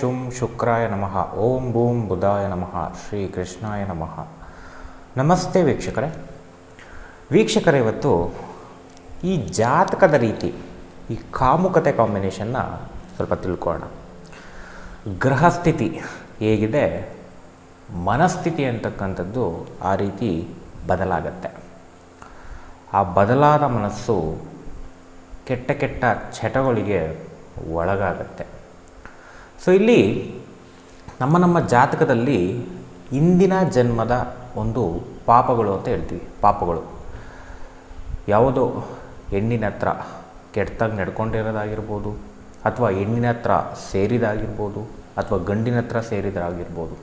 ಶುಂ ಶುಕ್ರಾಯ ನಮಃ. ಓಂ ಬೂಂ ಬುಧಾಯ ನಮಃ. ಶ್ರೀ ಕೃಷ್ಣಾಯ ನಮಃ. ನಮಸ್ತೆ ವೀಕ್ಷಕರೇ. ವೀಕ್ಷಕರೇ, ಇವತ್ತು ಈ ಜಾತಕದ ರೀತಿ, ಈ ಕಾಮುಕತೆ ಕಾಂಬಿನೇಷನ್ನ ಸ್ವಲ್ಪ ತಿಳ್ಕೊಳ್ಳೋಣ. ಗ್ರಹಸ್ಥಿತಿ ಹೇಗಿದೆ? ಮನಸ್ಥಿತಿ ಅಂತಕ್ಕಂಥದ್ದು ಆ ರೀತಿ ಬದಲಾಗತ್ತೆ. ಆ ಬದಲಾದ ಮನಸ್ಸು ಕೆಟ್ಟ ಕೆಟ್ಟ ಚಟಗಳಿಗೆ ಒಳಗಾಗತ್ತೆ. ಸೊ ಇಲ್ಲಿ ನಮ್ಮ ನಮ್ಮ ಜಾತಕದಲ್ಲಿ ಇಂದಿನ ಜನ್ಮದ ಒಂದು ಪಾಪಗಳು ಅಂತ ಹೇಳ್ತೀವಿ, ಪಾಪಗಳು. ಯಾವುದೋ ಹೆಣ್ಣಿನ ಹತ್ರ ಕೆಟ್ಟದಾಗಿ ನಡ್ಕೊಂಡಿರೋದಾಗಿರ್ಬೋದು, ಅಥವಾ ಹೆಣ್ಣಿನ ಹತ್ರ ಸೇರಿದಾಗಿರ್ಬೋದು, ಅಥವಾ ಗಂಡಿನ ಹತ್ರ ಸೇರಿದಾಗಿರ್ಬೋದು.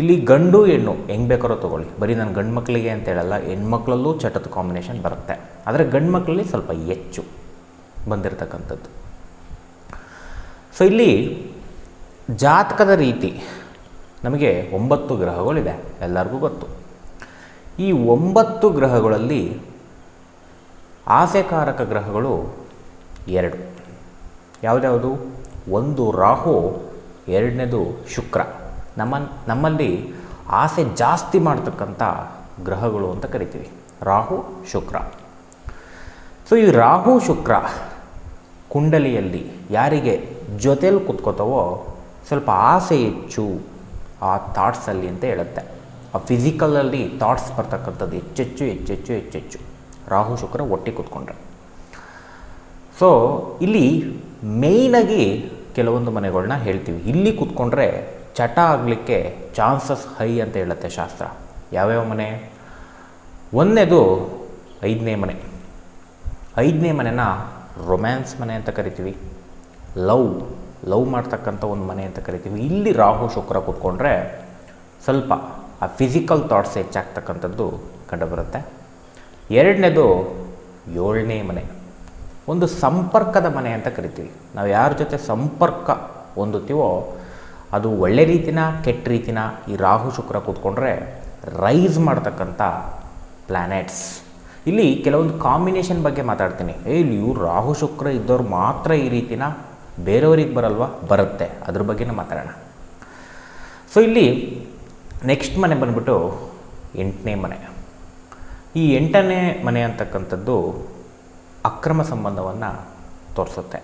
ಇಲ್ಲಿ ಗಂಡು, ಹೆಣ್ಣು ಹೆಂಗೆ ಬೇಕಾರೋ ತೊಗೊಳ್ಳಿ. ಬರೀ ನಾನು ಗಂಡು ಮಕ್ಕಳಿಗೆ ಅಂತ ಹೇಳಲ್ಲ ಹೆಣ್ಮಕ್ಳಲ್ಲೂ ಚಟದ ಕಾಂಬಿನೇಷನ್ ಬರುತ್ತೆ. ಆದರೆ ಗಂಡು ಮಕ್ಕಳಲ್ಲಿ ಸ್ವಲ್ಪ ಹೆಚ್ಚು ಬಂದಿರತಕ್ಕಂಥದ್ದು. ಸೊ ಇಲ್ಲಿ ಜಾತಕದ ರೀತಿ. ನಮಗೆ ಒಂಬತ್ತು ಗ್ರಹಗಳಿದೆ ಎಲ್ಲರಿಗೂ ಗೊತ್ತು. ಈ ಒಂಬತ್ತು ಗ್ರಹಗಳಲ್ಲಿ ಆಸೆಕಾರಕ ಗ್ರಹಗಳು ಎರಡು. ಯಾವುದ್ಯಾವುದು? ಒಂದು ರಾಹು, ಎರಡನೇದು ಶುಕ್ರ. ನಮ್ಮ ನಮ್ಮಲ್ಲಿ ಆಸೆ ಜಾಸ್ತಿ ಮಾಡ್ತಕ್ಕಂಥ ಗ್ರಹಗಳು ಅಂತ ಕರಿತೀವಿ. ರಾಹು, ಶುಕ್ರ. ಸೊ ಈ ರಾಹು, ಶುಕ್ರ ಕುಂಡಲಿಯಲ್ಲಿ ಯಾರಿಗೆ ಜೊತೆಯಲ್ಲಿ ಕೂತ್ಕೋತಾವೋ ಸ್ವಲ್ಪ ಆಸೆ ಹೆಚ್ಚು ಆ ಥಾಟ್ಸಲ್ಲಿ ಅಂತ ಹೇಳುತ್ತೆ. ಆ ಫಿಸಿಕಲಲ್ಲಿ ಥಾಟ್ಸ್ ಬರ್ತಕ್ಕಂಥದ್ದು ಹೆಚ್ಚೆಚ್ಚು ಹೆಚ್ಚೆಚ್ಚು ಹೆಚ್ಚೆಚ್ಚು. ರಾಹು, ಶುಕ್ರ ಒಟ್ಟಿಗೆ ಕೂತ್ಕೊಂಡ್ರೆ. ಸೊ ಇಲ್ಲಿ ಮೇಯ್ನಾಗಿ ಕೆಲವೊಂದು ಮನೆಗಳನ್ನ ಹೇಳ್ತೀವಿ. ಇಲ್ಲಿ ಕೂತ್ಕೊಂಡ್ರೆ ಚಟ ಆಗಲಿಕ್ಕೆ ಚಾನ್ಸಸ್ ಹೈ ಅಂತ ಹೇಳುತ್ತೆ ಶಾಸ್ತ್ರ. ಯಾವ್ಯಾವ ಮನೆ? ಒಂದನೇದು ಐದನೇ ಮನೆ. ಐದನೇ ಮನೆನ ರೊಮ್ಯಾನ್ಸ್ ಮನೆ ಅಂತ ಕರಿತೀವಿ. ಲವ್ ಲವ್ ಮಾಡ್ತಕ್ಕಂಥ ಒಂದು ಮನೆ ಅಂತ ಕರಿತೀವಿ. ಇಲ್ಲಿ ರಾಹು ಶುಕ್ರ ಕೂತ್ಕೊಂಡ್ರೆ ಸ್ವಲ್ಪ ಆ ಫಿಸಿಕಲ್ ಥಾಟ್ಸ್ ಹೆಚ್ಚಾಗ್ತಕ್ಕಂಥದ್ದು ಕಂಡುಬರುತ್ತೆ. ಎರಡನೇದು ಏಳನೇ ಮನೆ. ಒಂದು ಸಂಪರ್ಕದ ಮನೆ ಅಂತ ಕರಿತೀವಿ. ನಾವು ಯಾರ ಜೊತೆ ಸಂಪರ್ಕ ಹೊಂದುತ್ತೀವೋ, ಅದು ಒಳ್ಳೆ ರೀತಿನ, ಕೆಟ್ಟ ರೀತಿನ ಈ ರಾಹು ಶುಕ್ರ ಕೂತ್ಕೊಂಡ್ರೆ ರೈಸ್ ಮಾಡ್ತಕ್ಕಂಥ ಪ್ಲ್ಯಾನೆಟ್ಸ್ ಇಲ್ಲಿ ಕೆಲವೊಂದು ಕಾಂಬಿನೇಷನ್ ಬಗ್ಗೆ ಮಾತಾಡ್ತೀನಿ. ಏ, ಇಲ್ಲಿ ಇವ್ರು ರಾಹು ಶುಕ್ರ ಇದ್ದವ್ರು ಮಾತ್ರ ಈ ರೀತಿನ ಬೇರೆಯವ್ರಿಗೆ ಬರಲ್ವಾ? ಬರುತ್ತೆ. ಅದ್ರ ಬಗ್ಗೆನೇ ಮಾತಾಡೋಣ. ಸೊ ಇಲ್ಲಿ ನೆಕ್ಸ್ಟ್ ಮನೆ ಬಂದ್ಬಿಟ್ಟು ಎಂಟನೇ ಮನೆ. ಈ ಎಂಟನೇ ಮನೆ ಅಂತಕ್ಕಂಥದ್ದು ಅಕ್ರಮ ಸಂಬಂಧವನ್ನು ತೋರಿಸುತ್ತೆ.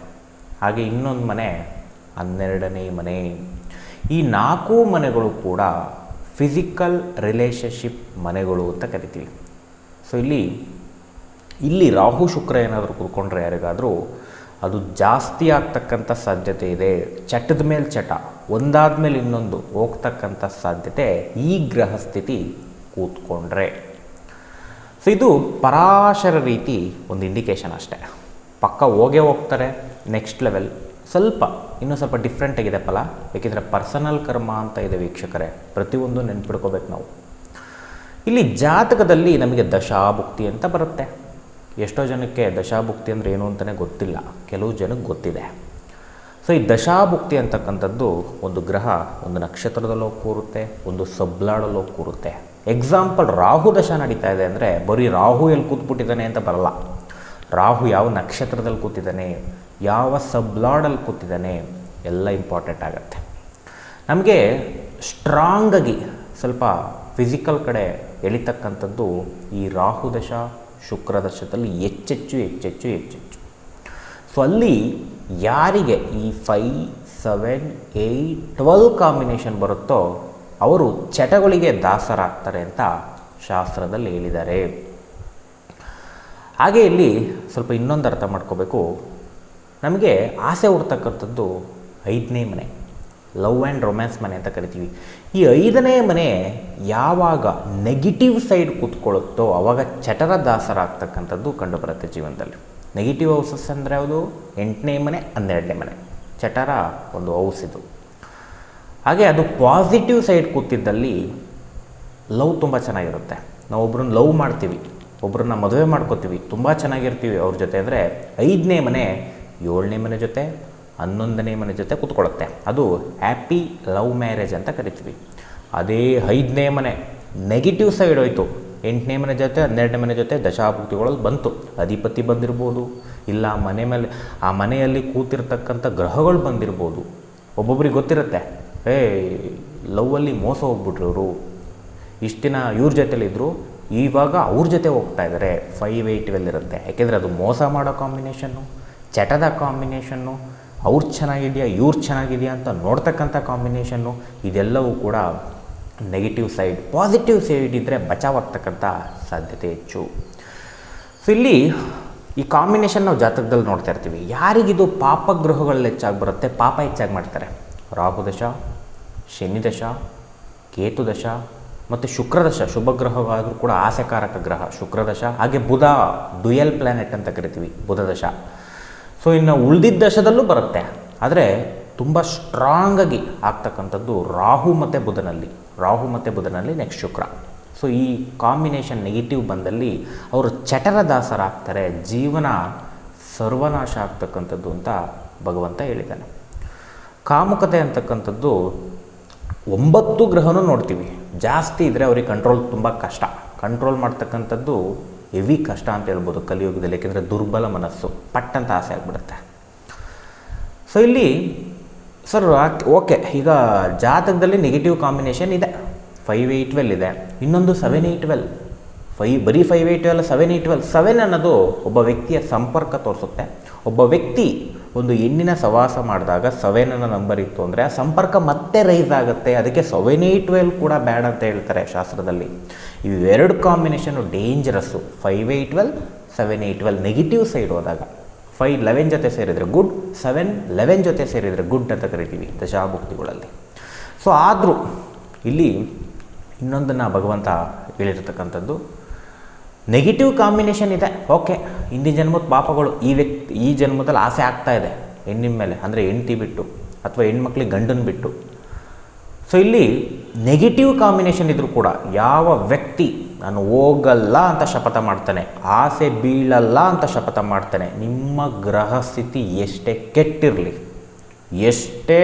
ಹಾಗೆ ಇನ್ನೊಂದು ಮನೆ ಹನ್ನೆರಡನೇ ಮನೆ. ಈ ನಾಲ್ಕು ಮನೆಗಳು ಕೂಡ ಫಿಸಿಕಲ್ ರಿಲೇಷನ್ಶಿಪ್ ಮನೆಗಳು ಅಂತ ಕರಿತೀವಿ. ಸೊ ಇಲ್ಲಿ ಇಲ್ಲಿ ರಾಹು ಶುಕ್ರ ಏನಾದರೂ ಕೂತ್ಕೊಂಡ್ರೆ ಯಾರಿಗಾದರೂ ಅದು ಜಾಸ್ತಿ ಆಗ್ತಕ್ಕಂಥ ಸಾಧ್ಯತೆ ಇದೆ. ಚಟದ ಮೇಲೆ ಚಟ, ಒಂದಾದ ಮೇಲೆ ಇನ್ನೊಂದು ಹೋಗ್ತಕ್ಕಂಥ ಸಾಧ್ಯತೆ ಈ ಗ್ರಹ ಸ್ಥಿತಿ ಕೂತ್ಕೊಂಡ್ರೆ. ಸೊ ಇದು ಪರಾಶರ ರೀತಿ ಒಂದು ಇಂಡಿಕೇಶನ್ ಅಷ್ಟೇ. ಪಕ್ಕ ಹೋಗೇ ಹೋಗ್ತಾರೆ ನೆಕ್ಸ್ಟ್ ಲೆವೆಲ್ ಸ್ವಲ್ಪ, ಇನ್ನೂ ಸ್ವಲ್ಪ ಡಿಫ್ರೆಂಟ್ ಆಗಿದೆ ಫಲ. ಏಕೆಂದರೆ ಪರ್ಸನಲ್ ಕರ್ಮ ಅಂತ ಇದೆ ವೀಕ್ಷಕರೇ, ಪ್ರತಿಯೊಂದು ನೆನ್ಪಿಡ್ಕೋಬೇಕು ನಾವು. ಇಲ್ಲಿ ಜಾತಕದಲ್ಲಿ ನಮಗೆ ದಶಾಭುಕ್ತಿ ಅಂತ ಬರುತ್ತೆ. ಎಷ್ಟೋ ಜನಕ್ಕೆ ದಶಾಭುಕ್ತಿ ಅಂದರೆ ಏನು ಅಂತಲೇ ಗೊತ್ತಿಲ್ಲ. ಕೆಲವು ಜನಕ್ಕೆ ಗೊತ್ತಿದೆ. ಸೊ ಈ ದಶಾಭುಕ್ತಿ ಅಂತಕ್ಕಂಥದ್ದು ಒಂದು ಗ್ರಹ ಒಂದು ನಕ್ಷತ್ರದಲ್ಲೋ ಕೂರುತ್ತೆ, ಒಂದು ಸಬ್ಲಾಡಲ್ಲೋ ಕೂರುತ್ತೆ. ಎಕ್ಸಾಂಪಲ್ ರಾಹು ದಶ ನಡೀತಾ ಇದೆ ಅಂದರೆ ಬರೀ ರಾಹು ಎಲ್ಲಿ ಕೂತ್ಬಿಟ್ಟಿದ್ದಾನೆ ಅಂತ ಬರಲ್ಲ. ರಾಹು ಯಾವ ನಕ್ಷತ್ರದಲ್ಲಿ ಕೂತಿದ್ದಾನೆ, ಯಾವ ಸಬ್ಲಾಡಲ್ಲಿ ಕೂತಿದ್ದಾನೆ, ಎಲ್ಲ ಇಂಪಾರ್ಟೆಂಟ್ ಆಗುತ್ತೆ. ನಮಗೆ ಸ್ಟ್ರಾಂಗಾಗಿ ಸ್ವಲ್ಪ ಫಿಸಿಕಲ್ ಕಡೆ ಎಳಿತಕ್ಕಂಥದ್ದು ಈ ರಾಹು ದಶ ಶುಕ್ರ ದಶದಲ್ಲಿ ಹೆಚ್ಚೆಚ್ಚು ಹೆಚ್ಚೆಚ್ಚು ಹೆಚ್ಚೆಚ್ಚು ಸೊ ಅಲ್ಲಿ ಯಾರಿಗೆ ಈ five seven eight twelve combination ಬರುತ್ತೋ ಅವರು ಚಟಗಳಿಗೆ ದಾಸರಾಗ್ತಾರೆ ಅಂತ ಶಾಸ್ತ್ರದಲ್ಲಿ ಹೇಳಿದ್ದಾರೆ. ಹಾಗೆ ಇಲ್ಲಿ ಸ್ವಲ್ಪ ಇನ್ನೊಂದು ಅರ್ಥ ಮಾಡ್ಕೋಬೇಕು. ನಮಗೆ ಆಸೆ ಹುಡ್ತಕ್ಕಂಥದ್ದು ಐದನೇ ಮನೆ. ಲವ್ ಆ್ಯಂಡ್ ರೊಮ್ಯಾನ್ಸ್ ಮನೆ ಅಂತ ಕರಿತೀವಿ. ಈ ಐದನೇ ಮನೆ ಯಾವಾಗ ನೆಗೆಟಿವ್ ಸೈಡ್ ಕೂತ್ಕೊಳ್ಳುತ್ತೋ ಆವಾಗ ಚಟರ ದಾಸರಾಗ್ತಕ್ಕಂಥದ್ದು ಕಂಡುಬರುತ್ತೆ ಜೀವನದಲ್ಲಿ. ನೆಗೆಟಿವ್ ಹೌಸಸ್ ಅಂದರೆ ಯಾವುದು? ಎಂಟನೇ ಮನೆ, ಹನ್ನೆರಡನೇ ಮನೆ. ಚಟರ ಒಂದು ಹೌಸ್ ಇದು. ಹಾಗೆ ಅದು ಪಾಸಿಟಿವ್ ಸೈಡ್ ಕೂತಿದ್ದಲ್ಲಿ ಲವ್ ತುಂಬ ಚೆನ್ನಾಗಿರುತ್ತೆ. ನಾವು ಒಬ್ರನ್ನ ಲವ್ ಮಾಡ್ತೀವಿ ಒಬ್ಬರನ್ನ ಮದುವೆ ಮಾಡ್ಕೋತೀವಿ, ತುಂಬ ಚೆನ್ನಾಗಿರ್ತೀವಿ ಅವ್ರ ಜೊತೆ. ಅಂದರೆ ಐದನೇ ಮನೆ, ಏಳನೇ ಮನೆ ಜೊತೆ. ಹನ್ನೊಂದನೇ ಮನೆ ಜೊತೆ ಕೂತ್ಕೊಳ್ಳುತ್ತೆ. ಅದು ಹ್ಯಾಪಿ ಲವ್ ಮ್ಯಾರೇಜ್ ಅಂತ ಕರಿತೀವಿ. ಅದೇ ಐದನೇ ಮನೆ ನೆಗೆಟಿವ್ ಸೈಡ್ ಹೋಯಿತು. ಎಂಟನೇ ಮನೆ ಜೊತೆ, ಹನ್ನೆರಡನೇ ಮನೆ ಜೊತೆ ದಶಾಭುಕ್ತಿಗಳಲ್ಲಿ ಬಂತು. ಅಧಿಪತಿ ಬಂದಿರ್ಬೋದು, ಇಲ್ಲ ಮನೆ ಮೇಲೆ, ಆ ಮನೆಯಲ್ಲಿ ಕೂತಿರ್ತಕ್ಕಂಥ ಗ್ರಹಗಳು ಬಂದಿರ್ಬೋದು. ಒಬ್ಬೊಬ್ರಿಗೆ ಗೊತ್ತಿರುತ್ತೆ ಏ ಲವ್ವಲ್ಲಿ ಮೋಸ ಹೋಗ್ಬಿಟ್ರು ಇವರು. ಇಷ್ಟು ದಿನ ಇವ್ರ ಜೊತೆಲಿದ್ದರು ಇವಾಗ ಅವ್ರ ಜೊತೆ ಹೋಗ್ತಾ ಇದ್ದಾರೆ ಫೈವ್ ಏಯ್ಟ್ ಟ್ವೆಲ್ ಇರುತ್ತೆ ಯಾಕೆಂದರೆ ಅದು ಮೋಸ ಮಾಡೋ ಕಾಂಬಿನೇಷನ್ನು ಚಟದ ಕಾಂಬಿನೇಷನ್ನು ಅವ್ರು ಚೆನ್ನಾಗಿದೆಯಾ, ಇವ್ರು ಚೆನ್ನಾಗಿದೆಯಾ ಅಂತ ನೋಡ್ತಕ್ಕಂಥ ಕಾಂಬಿನೇಷನ್ನು ಇದೆಲ್ಲವೂ ಕೂಡ ನೆಗೆಟಿವ್ ಸೈಡ್ ಪಾಸಿಟಿವ್ ಸೈಡ್ ಇದ್ದರೆ ಬಚಾವಾಗ್ತಕ್ಕಂಥ ಸಾಧ್ಯತೆ ಹೆಚ್ಚು. ಸೊ ಇಲ್ಲಿ ಈ ಕಾಂಬಿನೇಷನ್ ನಾವು ಜಾತಕದಲ್ಲಿ ನೋಡ್ತಾ ಇರ್ತೀವಿ. ಯಾರಿಗಿದು ಗ್ರಹಗಳಲ್ಲಿ ಹೆಚ್ಚಾಗಿ ಬರುತ್ತೆ, ಪಾಪ ಹೆಚ್ಚಾಗಿ ಮಾಡ್ತಾರೆ. ರಾಹುದಶ ಶನಿದಶ ಕೇತುದಶ ದಶ, ಕೇತು ದಶ, ಮತ್ತು ಶುಕ್ರದಶ ಶುಭ ಗ್ರಹವಾದರೂ ಕೂಡ ಆಸೆಕಾರಕ ಗ್ರಹ ಶುಕ್ರದಶ ಹಾಗೆ ಬುಧ ಡುಯಲ್ ಪ್ಲ್ಯಾನೆಟ್ ಅಂತ ಕರಿತೀವಿ, ಬುಧ ದಶ. ಸೊ ಇನ್ನು ಉಳಿದಿದ್ದ ದಶದಲ್ಲೂ ಬರುತ್ತೆ. ಆದರೆ ತುಂಬ ಸ್ಟ್ರಾಂಗಾಗಿ ಆಗ್ತಕ್ಕಂಥದ್ದು ರಾಹು ಮತ್ತು ಬುಧನಲ್ಲಿ. ರಾಹು ಮತ್ತು ಬುಧನಲ್ಲಿ ನೆಕ್ಸ್ಟ್ ಶುಕ್ರ. ಸೊ ಈ ಕಾಂಬಿನೇಷನ್ ನೆಗೆಟಿವ್ ಬಂದಲ್ಲಿ ಅವರು ಚಟರ ದಾಸರಾಗ್ತಾರೆ ಜೀವನ ಸರ್ವನಾಶ ಆಗ್ತಕ್ಕಂಥದ್ದು ಅಂತ ಭಗವಂತ ಹೇಳಿದ್ದಾನೆ. ಕಾಮುಕತೆ ಅಂತಕ್ಕಂಥದ್ದು ಒಂಬತ್ತು ಗ್ರಹನೂ ನೋಡ್ತೀವಿ. ಜಾಸ್ತಿ ಇದ್ದರೆ ಅವ್ರಿಗೆ ಕಂಟ್ರೋಲ್ ತುಂಬ ಕಷ್ಟ. ಕಂಟ್ರೋಲ್ ಮಾಡ್ತಕ್ಕಂಥದ್ದು ಹೆವಿ ಕಷ್ಟ ಅಂತ ಹೇಳ್ಬೋದು ಕಲಿಯುಗದಲ್ಲಿ ಏಕೆಂದರೆ ದುರ್ಬಲ ಮನಸ್ಸು, ಪಟ್ಟಂತ ಆಸೆ ಆಗಿಬಿಡುತ್ತೆ. ಸೊ ಇಲ್ಲಿ ಸರ್ ಓಕೆ ಈಗ ಜಾತಕದಲ್ಲಿ ನೆಗೆಟಿವ್ ಕಾಂಬಿನೇಷನ್ ಇದೆ. ಫೈವ್ ಏಯ್ಟ್ ಟ್ವೆಲ್ ಇದೆ. ಇನ್ನೊಂದು ಸೆವೆನ್ ಏಯ್ಟ್ ಟ್ವೆಲ್ ಫೈ ಬರೀ five eight twelve seven eight twelve seven ಅನ್ನೋದು ಒಬ್ಬ ವ್ಯಕ್ತಿಯ ಸಂಪರ್ಕ ತೋರಿಸುತ್ತೆ. ಒಬ್ಬ ವ್ಯಕ್ತಿ ಒಂದು ಹೆಣ್ಣಿನ ಸವಾಸ ಮಾಡಿದಾಗ ಸೆವೆನ್ ಅನ್ನೋ ನಂಬರ್ ಇತ್ತು ಅಂದರೆ ಆ ಸಂಪರ್ಕ ಮತ್ತೆ ರೈಸ್ ಆಗುತ್ತೆ. ಅದಕ್ಕೆ ಸೆವೆನ್ ಏಯ್ಟ್ ಟ್ವೆಲ್ ಕೂಡ ಬ್ಯಾಡ್ ಅಂತ ಹೇಳ್ತಾರೆ ಶಾಸ್ತ್ರದಲ್ಲಿ. ಇವೆರಡು combination dangerous five eight twelve seven eight twelve negative side ಹೋದಾಗ. ಫೈವ್ ಲೆವೆನ್ ಜೊತೆ ಸೇರಿದರೆ ಗುಡ್ ಸೆವೆನ್ ಲೆವೆನ್ ಜೊತೆ ಸೇರಿದರೆ ಗುಡ್ ಅಂತ ಕರಿತೀವಿ ದಶಾಭುಕ್ತಿಗಳಲ್ಲಿ. ಸೊ ಆದರೂ ಇಲ್ಲಿ ಇನ್ನೊಂದನ್ನು ಭಗವಂತ ಹೇಳಿರ್ತಕ್ಕಂಥದ್ದು ನೆಗೆಟಿವ್ ಕಾಂಬಿನೇಷನ್ ಇದೆ. ಓಕೆ ಹಿಂದಿನ ಜನ್ಮದ ಪಾಪಗಳು ಈ ವ್ಯಕ್ತಿ, ಈ ಜನ್ಮದಲ್ಲಿ ಆಸೆ ಆಗ್ತಾ ಇದೆ. ಹೆಣ್ಣಿನ ಮೇಲೆ, ಅಂದರೆ ಹೆಂಡ್ತಿ ಬಿಟ್ಟು ಅಥವಾ ಹೆಣ್ಮಕ್ಳಿಗೆ ಗಂಡನ ಬಿಟ್ಟು. ಸೊ ಇಲ್ಲಿ ನೆಗೆಟಿವ್ ಕಾಂಬಿನೇಷನ್ ಇದ್ದರೂ ಕೂಡ ಯಾವ ವ್ಯಕ್ತಿ, ನಾನು ಹೋಗಲ್ಲ ಅಂತ ಶಪಥ ಮಾಡ್ತಾನೆ, ಆಸೆ ಬೀಳಲ್ಲ ಅಂತ ಶಪಥ ಮಾಡ್ತಾನೆ, ನಿಮ್ಮ ಗ್ರಹ ಸ್ಥಿತಿ ಎಷ್ಟೇ ಕೆಟ್ಟಿರಲಿ, ಎಷ್ಟೇ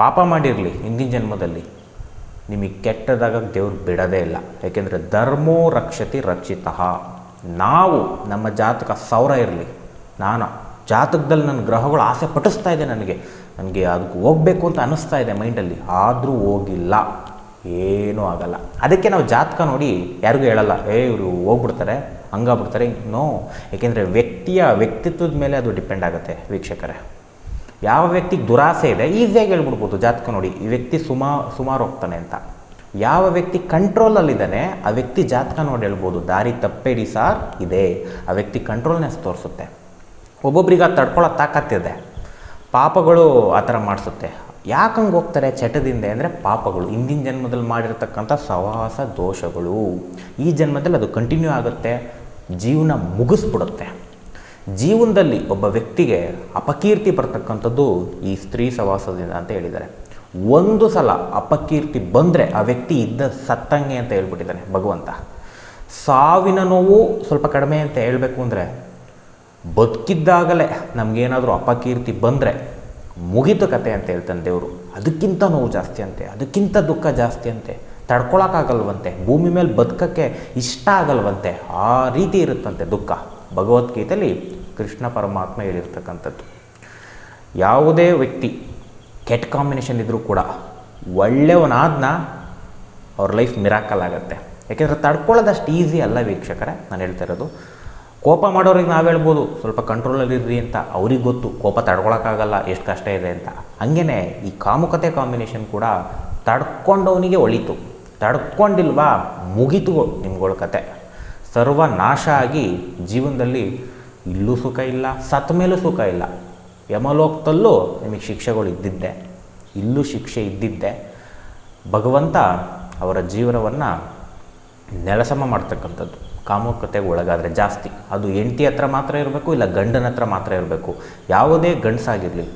ಪಾಪ ಮಾಡಿರಲಿ ಹಿಂದಿನ ಜನ್ಮದಲ್ಲಿ ನಿಮಗೆ ಕೆಟ್ಟದಾಗ ದೇವ್ರು ಬಿಡೋದೇ ಇಲ್ಲ. ಯಾಕೆಂದರೆ ಧರ್ಮೋ ರಕ್ಷತಿ ರಕ್ಷಿತ. ನಾವು ನಮ್ಮ ಜಾತಕ ಸೌರ ಇರಲಿ. ನಾನು ಜಾತಕದಲ್ಲಿ ನನ್ನ ಗ್ರಹಗಳು ಆಸೆ ಪಟ್ಟಿಸ್ತಾ ಇದೆ ನನಗೆ. ನನಗೆ ಅದಕ್ಕೆ ಹೋಗಬೇಕು ಅಂತ ಅನ್ನಿಸ್ತಾ ಇದೆ ಮೈಂಡಲ್ಲಿ ಆದರೂ ಹೋಗಿಲ್ಲ. ಏನೂ ಆಗಲ್ಲ. ಅದಕ್ಕೆ ನಾವು ಜಾತಕ ನೋಡಿ ಯಾರಿಗೂ ಹೇಳಲ್ಲ. ಏ, ಇವರು ಹೋಗ್ಬಿಡ್ತಾರೆ, ಹಂಗಾಗ್ಬಿಡ್ತಾರೆ. ನೋ ಏಕೆಂದರೆ ವ್ಯಕ್ತಿಯ ವ್ಯಕ್ತಿತ್ವದ ಮೇಲೆ ಅದು ಡಿಪೆಂಡ್ ಆಗುತ್ತೆ, ವೀಕ್ಷಕರೇ. ಯಾವ ವ್ಯಕ್ತಿಗೆ ದುರಾಸೆ ಇದೆ ಈಸಿಯಾಗಿ ಹೇಳ್ಬಿಡ್ಬೋದು ಜಾತಕ ನೋಡಿ. ಈ ವ್ಯಕ್ತಿ ಸುಮಾ ಸುಮಾರು ಹೋಗ್ತಾನೆ ಅಂತ. ಯಾವ ವ್ಯಕ್ತಿ ಕಂಟ್ರೋಲಲ್ಲಿದ್ದಾನೆ, ಆ ವ್ಯಕ್ತಿ ಜಾತಕ ನೋಡಿ ಹೇಳ್ಬೋದು, ದಾರಿ ತಪ್ಪೇಡಿ ಸಾರ್ ಇದೆ. ಆ ವ್ಯಕ್ತಿ ಕಂಟ್ರೋಲ್ನೆಸ್ ತೋರಿಸುತ್ತೆ. ಒಬ್ಬೊಬ್ರಿಗೆ ಅದು ತಡ್ಕೊಳ್ಳೋ ತಾಕತ್ತಿದೆ ಪಾಪಗಳು ಆ ಥರ ಮಾಡಿಸುತ್ತೆ. ಯಾಕಂಗೆ ಹೋಗ್ತಾರೆ ಚಟದಿಂದ ಅಂದರೆ ಪಾಪಗಳು. ಹಿಂದಿನ ಜನ್ಮದಲ್ಲಿ ಮಾಡಿರ್ತಕ್ಕಂಥ ಸವಾಸ ದೋಷಗಳು. ಈ ಜನ್ಮದಲ್ಲಿ ಅದು ಕಂಟಿನ್ಯೂ ಆಗುತ್ತೆ, ಜೀವನ ಮುಗಿಸ್ಬಿಡುತ್ತೆ. ಜೀವನದಲ್ಲಿ ಒಬ್ಬ ವ್ಯಕ್ತಿಗೆ ಅಪಕೀರ್ತಿ ಬರ್ತಕ್ಕಂಥದ್ದು ಈ ಸ್ತ್ರೀ ಸವಾಸದಿಂದ ಅಂತ ಹೇಳಿದ್ದಾರೆ. ಒಂದು ಸಲ ಅಪಕೀರ್ತಿ ಬಂದರೆ ಆ ವ್ಯಕ್ತಿ ಇದ್ದ ಸತ್ತಂಗೆ ಅಂತ ಹೇಳ್ಬಿಟ್ಟಿದ್ದಾನೆ ಭಗವಂತ. ಸಾವಿನ ನೋವು ಸ್ವಲ್ಪ ಕಡಿಮೆ ಅಂತ ಹೇಳಬೇಕು ಅಂದರೆ ಬದುಕಿದ್ದಾಗಲೇ ನಮಗೇನಾದರೂ ಅಪಕೀರ್ತಿ ಬಂದರೆ ಮುಗಿತು ಕತೆ ಅಂತ ಹೇಳ್ತಾನೆ ದೇವರು. ಅದಕ್ಕಿಂತ ನೋವು ಜಾಸ್ತಿ ಅಂತೆ, ಅದಕ್ಕಿಂತ ದುಃಖ ಜಾಸ್ತಿ ಅಂತೆ, ತಡ್ಕೊಳಕ್ಕಾಗಲ್ವಂತೆ, ಭೂಮಿ ಮೇಲೆ ಬದುಕಕ್ಕೆ ಇಷ್ಟ ಆಗಲ್ವಂತೆ, ಆ ರೀತಿ ಇರುತ್ತಂತೆ ದುಃಖ. ಭಗವದ್ಗೀತೆಯಲ್ಲಿ ಕೃಷ್ಣ ಪರಮಾತ್ಮ ಹೇಳಿರ್ತಕ್ಕಂಥದ್ದು. ಯಾವುದೇ ವ್ಯಕ್ತಿ ಕೆಟ್ಟ ಕಾಂಬಿನೇಷನ್ ಇದ್ದರೂ ಕೂಡ ಒಳ್ಳೆಯವನಾದ್ನ ಅವ್ರ ಲೈಫ್ ಮಿರಾಕಲ್ ಆಗುತ್ತೆ. ಯಾಕೆಂದರೆ ತಡ್ಕೊಳ್ಳೋದಷ್ಟು ಈಸಿ ಅಲ್ಲ ವೀಕ್ಷಕರೇ, ನಾನು ಹೇಳ್ತಾ ಇರೋದು. ಕೋಪ ಮಾಡೋರಿಗೆ ನಾವು ಹೇಳ್ಬೋದು, ಸ್ವಲ್ಪ ಕಂಟ್ರೋಲಲ್ಲಿರ್ರಿ ಅಂತ ಅವ್ರಿಗೆ ಗೊತ್ತು, ಕೋಪ ತಡ್ಕೊಳಕ್ಕಾಗಲ್ಲ, ಎಷ್ಟು ಕಷ್ಟ ಇದೆ ಅಂತ. ಹಂಗೇ ಈ ಕಾಮುಕತೆ ಕಾಂಬಿನೇಷನ್ ಕೂಡ ತಡ್ಕೊಂಡವನಿಗೆ ಒಳಿತು. ತಡ್ಕೊಂಡಿಲ್ವಾ ಮುಗೀತು ನಿಮ್ಗಳ ಕತೆ. ಸರ್ವನಾಶ ಆಗಿ ಜೀವನದಲ್ಲಿ ಇಲ್ಲೂ ಸುಖ ಇಲ್ಲ ಸತ್ತ ಮೇಲೂ ಸುಖ ಇಲ್ಲ. ಯಮಲೋಕದಲ್ಲೂ ನಿಮಗೆ ಶಿಕ್ಷೆಗಳು ಇದ್ದಿದ್ದೆ. ಇಲ್ಲೂ ಶಿಕ್ಷೆ ಇದ್ದಿದ್ದೆ. ಭಗವಂತ ಅವರ ಜೀವನವನ್ನು ನೆಲಸಮ ಮಾಡ್ತಕ್ಕಂಥದ್ದು. ಕಾಮುಕತೆಗೆ ಒಳಗಾದರೆ ಜಾಸ್ತಿ. ಅದು ಹೆಂಡ್ತಿ ಹತ್ರ ಮಾತ್ರ ಇರಬೇಕು, ಇಲ್ಲ ಗಂಡನ ಹತ್ರ ಮಾತ್ರ ಇರಬೇಕು. ಯಾವುದೇ ಗಂಡಸಾಗಿರಲಿ,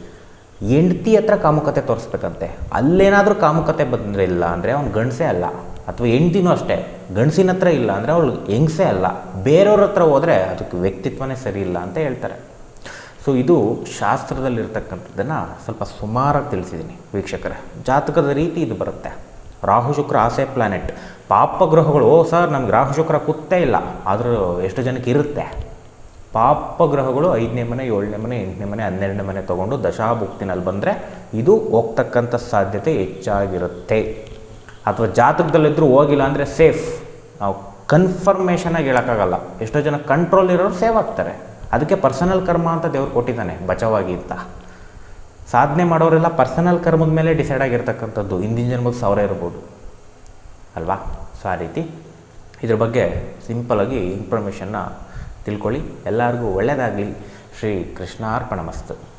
ಹೆಂಡ್ತಿ ಹತ್ರ ಕಾಮುಕತೆ ತೋರಿಸ್ಬೇಕಂತೆ. ಅಲ್ಲೇನಾದರೂ ಕಾಮುಕತೆ ಬಂದರೆ ಇಲ್ಲ ಅಂದರೆ ಅವ್ನು ಗಂಡಸೇ ಅಲ್ಲ. ಅಥವಾ ಹೆಂಡ್ತಿನೂ ಅಷ್ಟೇ. ಗಂಡಸಿನ ಹತ್ರ ಇಲ್ಲ ಅಂದರೆ ಅವಳು ಹೆಂಗಸೇ ಅಲ್ಲ, ಬೇರೆಯವ್ರ ಹತ್ರ ಹೋದರೆ ಅದಕ್ಕೆ ವ್ಯಕ್ತಿತ್ವನೇ ಸರಿ ಇಲ್ಲ ಅಂತ ಹೇಳ್ತಾರೆ. ಸೊ ಇದು ಶಾಸ್ತ್ರದಲ್ಲಿರ್ತಕ್ಕಂಥದ್ದನ್ನು ಸ್ವಲ್ಪ ಸುಮಾರಾಗಿ ತಿಳಿಸಿದ್ದೀನಿ ವೀಕ್ಷಕರೇ. ಜಾತಕದ ರೀತಿ ಇದು ಬರುತ್ತೆ. ರಾಹು, ಶುಕ್ರ, ಆಸೆ ಪ್ಲಾನೆಟ್ ಪಾಪ ಗ್ರಹಗಳು, ಓ ಸರ್, ನಮ್ಗೆ ರಾಹು, ಶುಕ್ರ ಕುತ್ತೇ ಇಲ್ಲ, ಆದರೂ ಎಷ್ಟು ಜನಕ್ಕೆ ಇರುತ್ತೆ? ಪಾಪ ಗ್ರಹಗಳು ಐದನೇ ಮನೆ, ಏಳನೇ ಮನೆ, ಎಂಟನೇ ಮನೆ, ಹನ್ನೆರಡನೇ ಮನೆ ತೊಗೊಂಡು ದಶಾಭುಕ್ತಿನಲ್ಲಿ ಬಂದರೆ ಇದು ಹೋಗ್ತಕ್ಕಂಥ ಸಾಧ್ಯತೆ ಹೆಚ್ಚಾಗಿರುತ್ತೆ. ಅಥವಾ ಜಾತಕದಲ್ಲಿದ್ದರೂ ಹೋಗಿಲ್ಲ ಅಂದರೆ ಸೇಫ್ ನಾವು ಕನ್ಫರ್ಮೇಷನಾಗಿ ಹೇಳೋಕ್ಕಾಗಲ್ಲ. ಎಷ್ಟೋ ಜನ ಕಂಟ್ರೋಲ್ ಇರೋರು ಸೇವ್ ಆಗ್ತಾರೆ. ಅದಕ್ಕೆ ಪರ್ಸನಲ್ ಕರ್ಮ ಅಂತ ದೇವ್ರು ಕೊಟ್ಟಿದ್ದಾನೆ, ಬಚಾವಾಗಿ ಅಂತ. ಸಾಧನೆ ಮಾಡೋರೆಲ್ಲ ಪರ್ಸನಲ್ ಕರ್ಮದ ಮೇಲೆ ಡಿಸೈಡ್ ಆಗಿರ್ತಕ್ಕಂಥದ್ದು. ಹಿಂದಿನ ಜನ್ಮದ ಸಾವಿರ ಇರ್ಬೋದು. ಅಲ್ವಾ? ಸೊ ಆ ರೀತಿ. ಇದ್ರ ಬಗ್ಗೆ ಸಿಂಪಲಾಗಿ ಇನ್ಫಾರ್ಮೇಷನ್ನ ತಿಳ್ಕೊಳ್ಳಿ. ಎಲ್ಲರಿಗೂ ಒಳ್ಳೆಯದಾಗಲಿ ಶ್ರೀ ಕೃಷ್ಣಾರ್ಪಣ ಮಸ್ತು.